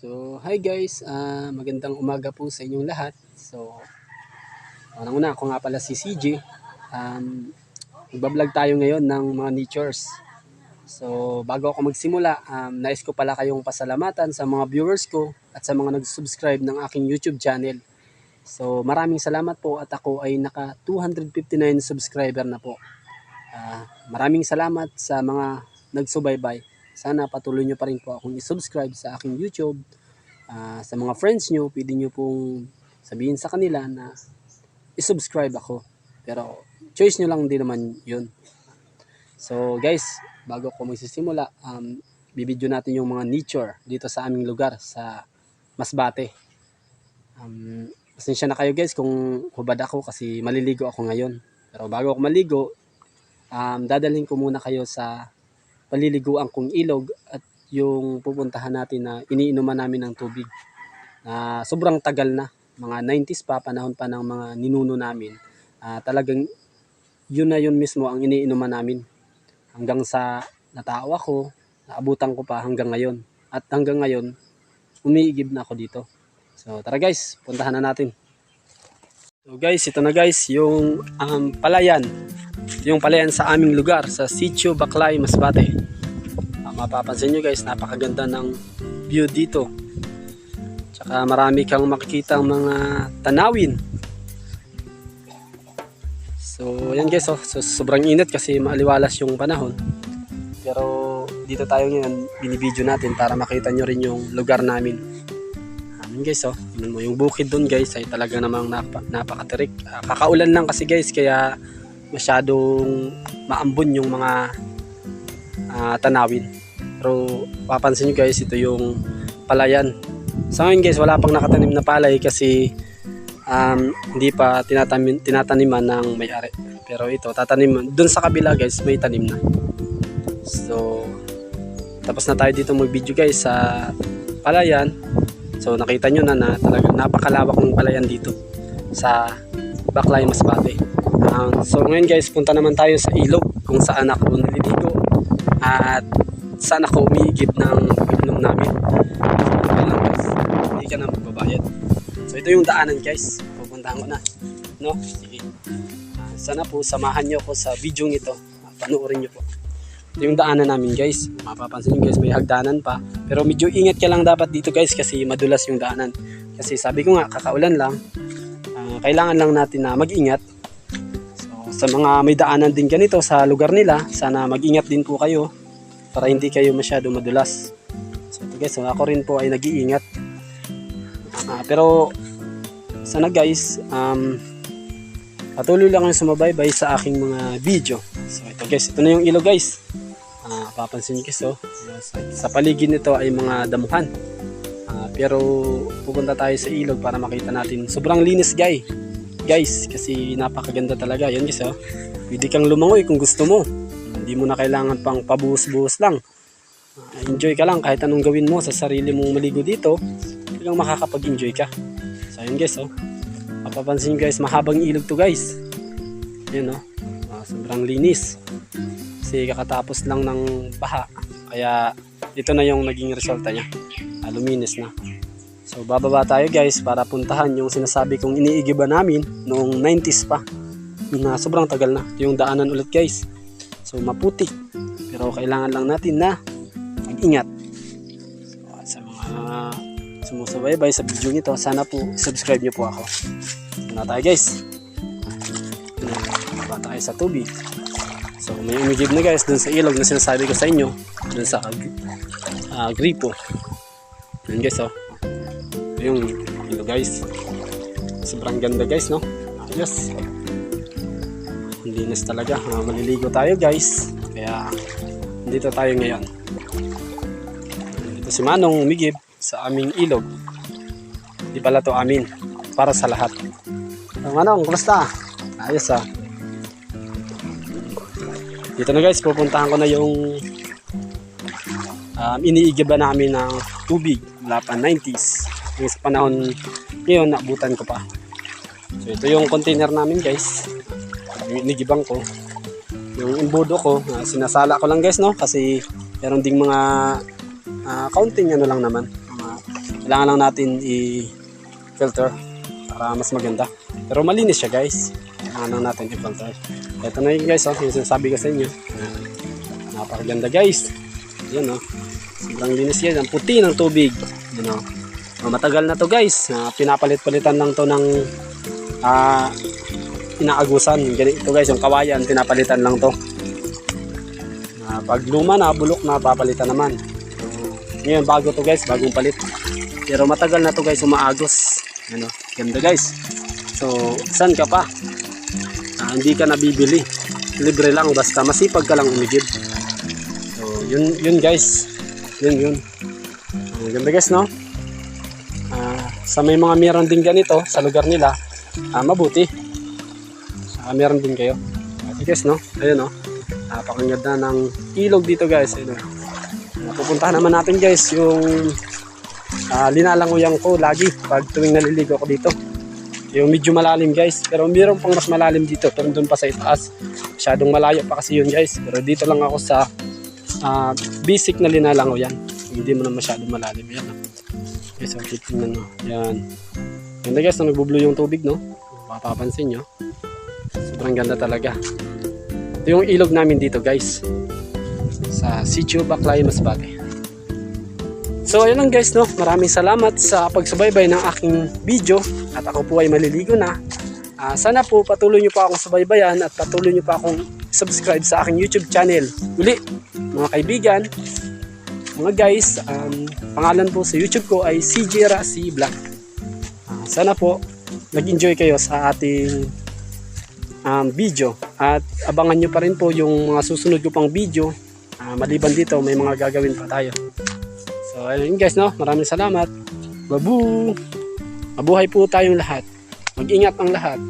So, hi guys, ah, magandang umaga po sa inyong lahat. So, unang-una, ako nga pala si CJ. Um, magbablog tayo ngayon ng mga natures. So, bago ako magsimula, um, nais ko pala kayong pasalamatan sa mga viewers ko at sa mga nag-subscribe ng aking YouTube channel. So, maraming salamat po at ako ay naka 259 subscriber na po. Ah, maraming salamat sa mga nagsubaybay. Sana patuloy nyo pa rin po akong i-subscribe sa aking YouTube. Ah, sa mga friends nyo, pwede nyo pong sabihin sa kanila na i-subscribe ako. Pero choice nyo lang din naman yun. So guys, bago ko magsisimula, um, bibidyo natin yung mga nature dito sa aming lugar sa Masbate. Um, pasensya na kayo guys kung hubad ako kasi maliligo ako ngayon. Pero bago ako maligo, um, dadalhin ko muna kayo sa paliliguan kong ilog at yung pupuntahan natin na iniinuman namin ng tubig. Na sobrang tagal na, mga 90s pa, panahon pa ng mga ninuno namin. Ah, talagang yun na yun mismo ang iniinuman namin. Hanggang sa natao ako, naabutan ko pa hanggang ngayon. At hanggang ngayon, umiigib na ako dito. So tara guys, puntahan na natin. So guys, ito na guys, yung um, palayan. Yung palayan sa aming lugar, sa Sitio Baclay, Masbate. Ah, mapapansin nyo guys, napakaganda ng view dito. Tsaka marami kang makikita mga tanawin. So, yan guys, oh. so, sobrang init kasi maaliwalas yung panahon. Pero dito tayo ngayon, binibideo natin para makita nyo rin yung lugar namin. Amin guys, oh. Yung bukid doon guys ay talaga namang napa, napakatirik. Ah, kakaulan lang kasi guys, kaya masyadong maambon yung mga ah, tanawin. Pero papansin nyo guys, ito yung palayan. Sa ngayon guys, wala pang nakatanim na palay kasi um, hindi pa tinatanim, tinataniman ng may-ari. Pero ito, tataniman. Doon sa kabila guys, may tanim na. So, tapos na tayo dito mag-video guys sa palayan. So, nakita nyo na na talagang napakalawak ng palayan dito sa Baclay, Masbate. Um, so, ngayon guys, punta naman tayo sa ilog kung saan ako naliligo at saan ako umiigib ng inom namin. Okay lang guys, hindi ka na magbabayad. So, ito yung daanan guys. Pupuntahan ko na. No? Sige. Ah, sana po samahan nyo ako sa video ito. Ah, Panoorin nyo po. Ito yung daanan namin guys. Mapapansin nyo guys, may hagdanan pa. Pero medyo ingat ka lang dapat dito guys kasi madulas yung daanan. Kasi sabi ko nga, kakaulan lang. Ah, kailangan lang natin na mag-ingat. Sa mga may daanan din ganito sa lugar nila, sana mag-ingat din po kayo para hindi kayo masyado madulas. So ito guys, so ako rin po ay nag-iingat. Ah, pero sana guys, um, patuloy lang ang sumabaybay sa aking mga video. So ito guys, ito na yung ilog guys. Ah, papansin niyo guys, oh. sa, sa paligid nito ay mga damuhan. Ah, pero pupunta tayo sa ilog para makita natin. Sobrang linis guys. Guys, kasi napakaganda talaga. Yan guys, oh. Pwede kang lumangoy kung gusto mo. Hindi mo na kailangan pang pabuhos-buhos lang. Ah, enjoy ka lang kahit anong gawin mo sa sarili mong maligo dito. Talagang makakapag-enjoy ka. So yun guys, oh. Mapapansin guys, mahabang ilog to guys. Yan oh. Ah, sobrang linis. Kasi kakatapos lang ng baha. Kaya ito na yung naging resulta niya. Ah, luminis na. So bababa tayo guys para puntahan yung sinasabi kong iniigiba namin noong 90s pa. Na sobrang tagal na. Yung daanan ulit guys. So maputik. Pero kailangan lang natin na mag-ingat. So, sa mga sumusubaybay sa video nito, sana po subscribe niyo po ako. Muna tayo guys. Baba tayo sa tubig. So may umigib na guys dun sa ilog na sinasabi ko sa inyo. Dun sa uh, gripo. Yun guys oh. Yung ilog guys. Sobrang ganda guys no. Ayos. Linis talaga. Ah, maliligo tayo guys. Kaya dito tayo ngayon. Dito si Manong umigib sa aming ilog. Di pala to amin. Para sa lahat. So, Manong, kumusta? Ayos ah. Dito na guys, pupuntahan ko na yung um, iniigiba namin ng tubig mula pa 90s. Yung sa panahon ngayon, naabutan ko pa. So ito yung container namin guys. Yung inigibang ko. Yung imbodo ko, ah, sinasala ko lang guys no kasi meron ding mga ah, counting ano lang naman. Mga Kailangan lang natin i-filter para mas maganda. Pero malinis siya guys. Lang natin i-filter. Ito na yun guys, oh, yung sinasabi ko sa inyo. Ayan. Napakaganda guys. Yan oh. Sobrang linis yan. Ang puti ng tubig. Yan oh. Oh, matagal na to guys. Ah, pinapalit-palitan lang to ng ah inaagusan. Ganito guys, yung kawayan, pinapalitan lang to. Ah, pag luma na, bulok na, papalitan naman. So, ngayon, bago to guys, bagong palit. Pero matagal na to guys, umaagos. Ano, ganda guys. So, saan ka pa? Ah, hindi ka nabibili. Libre lang, basta masipag ka lang umigib. So, yun, yun guys. Yun, yun. Ang ganda guys, no? Ah, sa may mga meron din ganito sa lugar nila, ah, mabuti. Ah, meron din kayo. Okay guys, no? Ayun, no? Napakaganda ng ilog dito guys. Ayun, no? Ah, pupuntahan naman natin guys yung ah, linalanguyan ko lagi pag tuwing naliligo ako dito. Yung medyo malalim guys. Pero mayroon pang mas malalim dito. Pero doon pa sa itaas. Masyadong malayo pa kasi yun guys. Pero dito lang ako sa ah, basic na linalanguyan. Hindi mo na masyadong malalim. Yan. No? Okay, so titingnan mo. Yan. Ganda guys, na nagbublue yung tubig, no? Mapapansin nyo. Sobrang ganda talaga. Ito yung ilog namin dito, guys. Sa Sitio Baclay, Masbate. So, ayun lang guys, no? Maraming salamat sa pagsubaybay ng aking video. At ako po ay maliligo na. Ah, sana po patuloy nyo pa akong subaybayan at patuloy nyo pa akong subscribe sa aking YouTube channel. Uli, mga kaibigan, mga guys, um, pangalan po sa YouTube ko ay CJ Rasi Vlog. Ah, sana po nag-enjoy kayo sa ating um, video at abangan nyo pa rin po yung mga susunod ko pang video. Ah, maliban dito, may mga gagawin pa tayo. So ayun guys, no? maraming salamat. Babu! Mabuhay po tayong lahat. Mag-ingat ang lahat.